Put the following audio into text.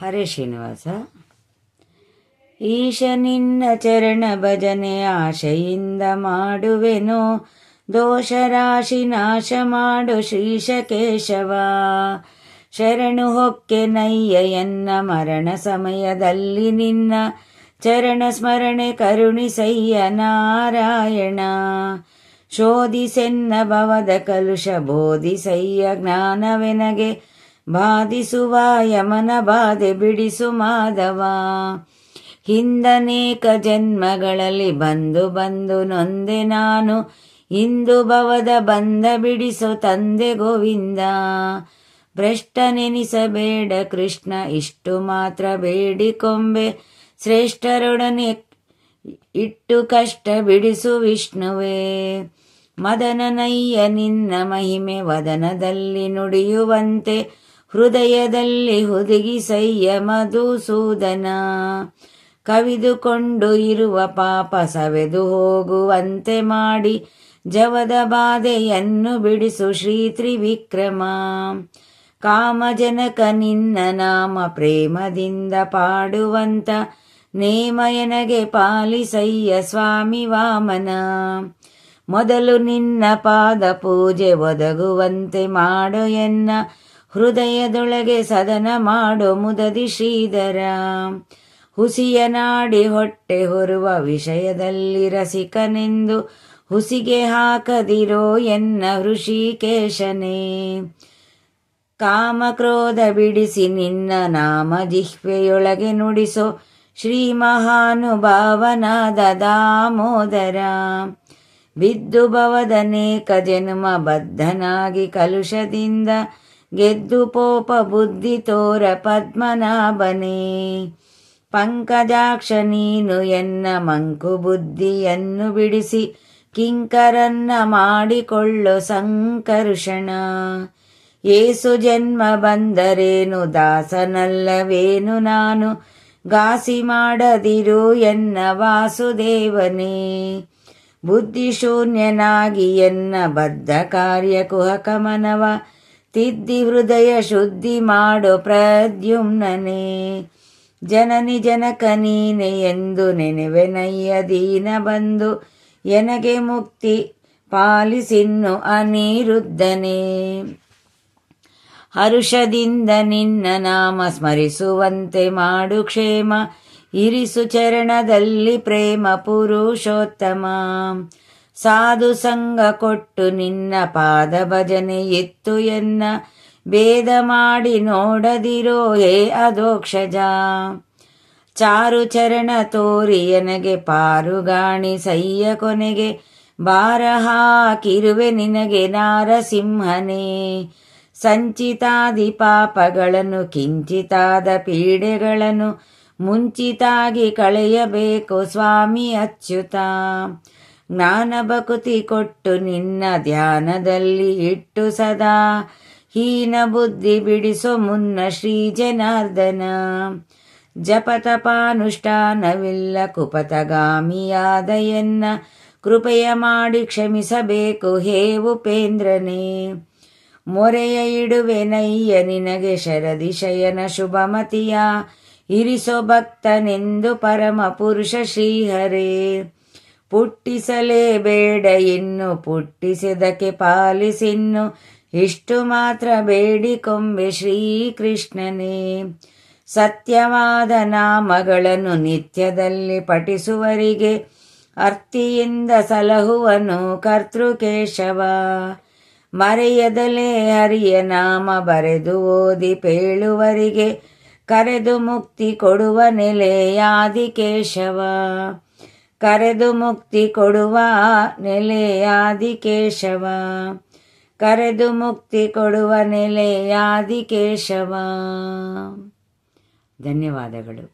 ಹರೇ ಶ್ರೀನಿವಾಸ. ಈಶ ನಿನ್ನ ಚರಣ ಭಜನೆ ಆಶೆಯಿಂದ ಮಾಡುವೆನು. ದೋಷ ರಾಶಿ ನಾಶ ಮಾಡು ಶ್ರೀಶ ಕೇಶವ. ಶರಣು ಹೊಕ್ಕೆ ನಯ್ಯಯನ್ನ ಮರಣ ಸಮಯದಲ್ಲಿ ನಿನ್ನ ಚರಣ ಸ್ಮರಣೆ ಕರುಣಿಸಯ್ಯ ನಾರಾಯಣ. ಶೋಧಿಸೆನ್ನ ಭವದ ಕಲುಷ ಬೋಧಿಸಯ್ಯ ಜ್ಞಾನವೆನಗೆ ಬಾಧಿಸುವ ಯಮನ ಬಾಧೆ ಬಿಡಿಸು ಮಾಧವ. ಹಿಂದನೇಕ ಜನ್ಮಗಳಲ್ಲಿ ಬಂದು ಬಂದು ನೊಂದೆ ನಾನು ಇಂದು ಭವದ ಬಂದ ಬಿಡಿಸು ತಂದೆ ಗೋವಿಂದ. ಭ್ರಷ್ಟನೆನಿಸಬೇಡ ಕೃಷ್ಣ, ಇಷ್ಟು ಮಾತ್ರ ಬೇಡಿಕೊಂಬೆ. ಶ್ರೇಷ್ಠರೊಡನೆ ಇಟ್ಟು ಕಷ್ಟ ಬಿಡಿಸು ವಿಷ್ಣುವೇ. ಮದನನಯ್ಯ ನಿನ್ನ ಮಹಿಮೆ ವದನದಲ್ಲಿ ನುಡಿಯುವಂತೆ. ಹೃದಯದಲ್ಲಿ ಹುದುಗಿಸಯ್ಯ ಮಧುಸೂದನ. ಕವಿದುಕೊಂಡು ಇರುವ ಪಾಪ ಸವೆದು ಹೋಗುವಂತೆ ಮಾಡಿ ಜವದ ಬಾಧೆಯನ್ನು ಬಿಡಿಸು ಶ್ರೀ ತ್ರಿವಿಕ್ರಮ. ಕಾಮಜನಕ ನಿನ್ನ ನಾಮ ಪ್ರೇಮದಿಂದ ಪಾಡುವಂತ ನೇಮಯನಗೆ ಪಾಲಿಸಯ್ಯ ಸ್ವಾಮಿ ವಾಮನ. ಮೊದಲು ನಿನ್ನ ಪಾದ ಪೂಜೆ ಒದಗುವಂತೆ ಮಾಡು ಎನ್ನ. ಹೃದಯದೊಳಗೆ ಸದನ ಮಾಡೋ ಮುದದಿ ಶ್ರೀಧರ. ಹುಸಿಯ ನಾಡಿ ಹೊಟ್ಟೆ ಹೊರುವ ವಿಷಯದಲ್ಲಿ ರಸಿಕನೆಂದು ಹುಸಿಗೆ ಹಾಕದಿರೋ ಎನ್ನ ಋಷಿಕೇಶನೇ. ಕಾಮಕ್ರೋಧ ಬಿಡಿಸಿ ನಿನ್ನ ನಾಮ ಜಿಹ್ವೆಯೊಳಗೆ ನುಡಿಸೋ ಶ್ರೀ ಮಹಾನುಭಾವನಾದ ದಾಮೋದರ. ಬಿದ್ದು ಭವದನೇಕ ಜನ್ಮ ಬದ್ಧನಾಗಿ ಕಲುಷದಿಂದ ಗೆದ್ದು ಪೋಪ ಬುದ್ಧಿ ತೋರ ಪದ್ಮನಾಭನೇ. ಪಂಕಜಾಕ್ಷ ನೀನು ಎನ್ನ ಮಂಕು ಬುದ್ಧಿಯನ್ನು ಬಿಡಿಸಿ, ಕಿಂಕರನ್ನ ಮಾಡಿಕೊಳ್ಳು ಸಂಕರ್ಷಣ. ಏಸು ಜನ್ಮ ಬಂದರೇನು, ದಾಸನಲ್ಲವೇನು ನಾನು? ಗಾಸಿ ಮಾಡದಿರು ಎನ್ನ ವಾಸುದೇವನೇ. ಬುದ್ಧಿಶೂನ್ಯನಾಗಿ ಎನ್ನ ಬದ್ಧ ಕಾರ್ಯ ಕುಹಕಮನವ ತಿದ್ದಿ ಹೃದಯ ಶುದ್ಧಿ ಮಾಡೋ ಪ್ರದ್ಯುಮ್ನನೇ. ಜನನಿ ಜನಕ ನೀನೆ ಎಂದು ನೆನೆವೆನಯ್ಯ ದೀನ ಬಂದು ಎನಗೆ ಮುಕ್ತಿ ಪಾಲಿಸಿನ್ನು ಅನಿರುದ್ಧನೇ. ಹರುಷದಿಂದ ನಿನ್ನ ನಾಮ ಸ್ಮರಿಸುವಂತೆ ಮಾಡು ಕ್ಷೇಮ. ಇರಿಸು ಚರಣದಲ್ಲಿ ಪ್ರೇಮ ಪುರುಷೋತ್ತಮ. ಸಾಧು ಸಂಗ ಕೊಟ್ಟು ನಿನ್ನ ಪಾದ ಭಜನೆ ಎತ್ತು ಎನ್ನ ಭೇದ ಮಾಡಿ ನೋಡದಿರೋ ಹೇ ಅದೋಕ್ಷಜ ಚಾರು ಚರಣ ತೋರಿ ನನಗೆ ಪಾರುಗಾಣಿ ಸಯ್ಯ ಕೊನೆಗೆ ಬಾರ ಹಾಕಿರುವೆ ನಿನಗೆ ನಾರಸಿಂಹನೇ. ಸಂಚಿತಾದಿ ಪಾಪಗಳನ್ನು ಕಿಂಚಿತಾದ ಪೀಡೆಗಳನ್ನು ಮುಂಚಿತಾಗಿ ಕಳೆಯಬೇಕು ಸ್ವಾಮಿ ಅಚ್ಯುತ. ಜ್ಞಾನ ಬಕುತಿ ಕೊಟ್ಟು ನಿನ್ನ ಧ್ಯಾನದಲ್ಲಿ ಇಟ್ಟು ಸದಾ. ಹೀನ ಬುದ್ಧಿ ಬಿಡಿಸೋ ಮುನ್ನ ಶ್ರೀ ಜನಾರ್ದನ. ಜಪತಪಾನುಷ್ಠಾನವಿಲ್ಲ ಕುಪತಗಾಮಿಯಾದಯನ್ನ. ಕೃಪೆಯ ಮಾಡಿ ಕ್ಷಮಿಸಬೇಕು ಹೇ ಉಪೇಂದ್ರನೇ. ಮೊರೆಯ ಇಡುವೆನಯ್ಯ ನಿನಗೆ ಶರದಿಶಯನ ಶುಭಮತಿಯ. ಇರಿಸೋ ಭಕ್ತನೆಂದು ಪರಮ ಪುರುಷ ಶ್ರೀಹರೇ. ಪುಟ್ಟಿಸಲೇಬೇಡ ಇನ್ನು, ಪುಟ್ಟಿಸಿದಕ್ಕೆ ಪಾಲಿಸಿನ್ನು, ಇಷ್ಟು ಮಾತ್ರ ಬೇಡಿಕೊಂಬೆ ಶ್ರೀಕೃಷ್ಣನೇ. ಸತ್ಯವಾದ ನಾಮಗಳನ್ನು ನಿತ್ಯದಲ್ಲಿ ಪಠಿಸುವರಿಗೆ ಅರ್ತಿಯಿಂದ ಸಲಹುವನು ಕರ್ತೃಕೇಶವ. ಮರೆಯದಲೇ ಹರಿಯ ನಾಮ ಬರೆದು ಓದಿ ಪೇಳುವರಿಗೆ, ಕರೆದು ಮುಕ್ತಿ ಕೊಡುವ ನೆಲೆಯಾದಿಕೇಶವ ಕರೆದು ಮುಕ್ತಿ ಕೊಡುವ ನೆಲೆಯಾದಿ ಕೇಶವ ಕರೆದು ಮುಕ್ತಿ ಕೊಡುವ ನೆಲೆಯಾದಿ ಕೇಶವ ಧನ್ಯವಾದಗಳು.